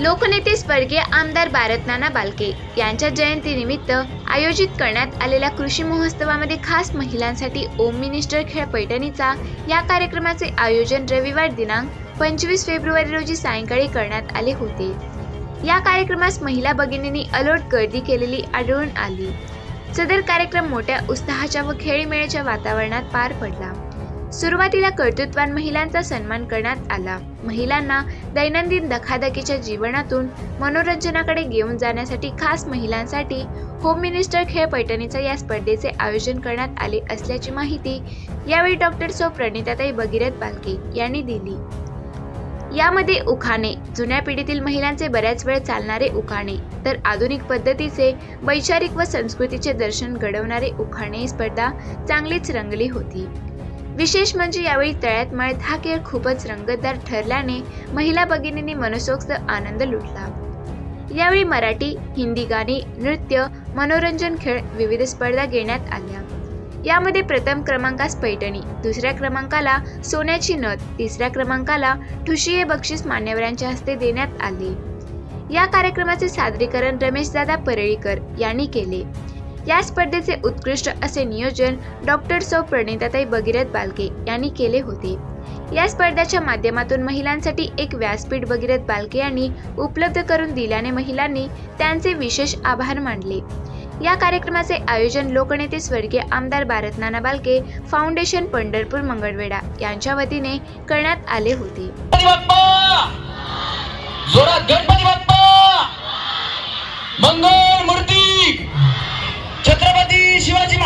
लोकनेते स्वर्गीय आमदार भारत नाना बालके यांच्या जयंतीनिमित्त आयोजित करण्यात आलेल्या कृषी महोत्सवामध्ये खास महिलांसाठी ओम मिनिस्टर खेळ पैठणीचा या कार्यक्रमाचे आयोजन रविवार दिनांक पंचवीस फेब्रुवारी रोजी सायंकाळी करण्यात आले होते. या कार्यक्रमास महिला भगिनींनी अलोट गर्दी केलेली आढळून आली. सदर कार्यक्रम मोठ्या उत्साहाच्या व खेळीमेळ्याच्या वातावरणात पार पडला. सुरुवातीला कर्तृत्वान महिलांचा सन्मान करण्यात आला. महिलांना दैनंदिन धकाधकीच्या जीवनातून मनोरंजनाकडे घेऊन जाण्यासाठी खास महिलांसाठी होम मिनिस्टर खेळ पैठणीचा या स्पर्धेचे आयोजन करण्यात आले असल्याची माहिती यावेळी डॉक्टर सौ प्रणिताताई भगीरथ बालके यांनी दिली. यामध्ये उखाणे जुन्या पिढीतील महिलांचे बऱ्याच वेळ चालणारे उखाणे तर आधुनिक पद्धतीचे वैचारिक व संस्कृतीचे दर्शन घडवणारे उखाणे स्पर्धा चांगलीच रंगली होती. विशेष म्हणजे यावेळी तळ्यात मळ्यात हा खेळ खूपच रंगतदार ठरल्याने महिला भगिनींनी मनसोक्त आनंद लुटला. यावेळी मराठी हिंदी गाणी नृत्य मनोरंजन खेळ विविध स्पर्धा घेण्यात आल्या. यामध्ये प्रथम क्रमांकास पैठणी दुसऱ्या क्रमांकाला सोन्याची नथ तिसऱ्या क्रमांकाला ठुशी हे बक्षीस मान्यवरांच्या हस्ते देण्यात आले. या कार्यक्रमाचे सादरीकरण रमेशदादा परळीकर यांनी केले. या स्पर्धेचे उत्कृष्ट असे नियोजन डॉक्टर सौ प्रणिताताई भगीरथ बालके यांनी केले होते. या स्पर्धेच्या माध्यमातून महिलांसाठी एक व्यासपीठ भगीरथ बालके यांनी उपलब्ध करून दिल्याने महिलांनी त्यांचे विशेष आभार मानले. या कार्यक्रमाचे आयोजन लोकनेते स्वर्गीय आमदार भारत नाना बालके फाउंडेशन पंढरपूर मंगळवेढा यांच्या वतीने करण्यात आले होते. मंगळ! शिवाजी महाराज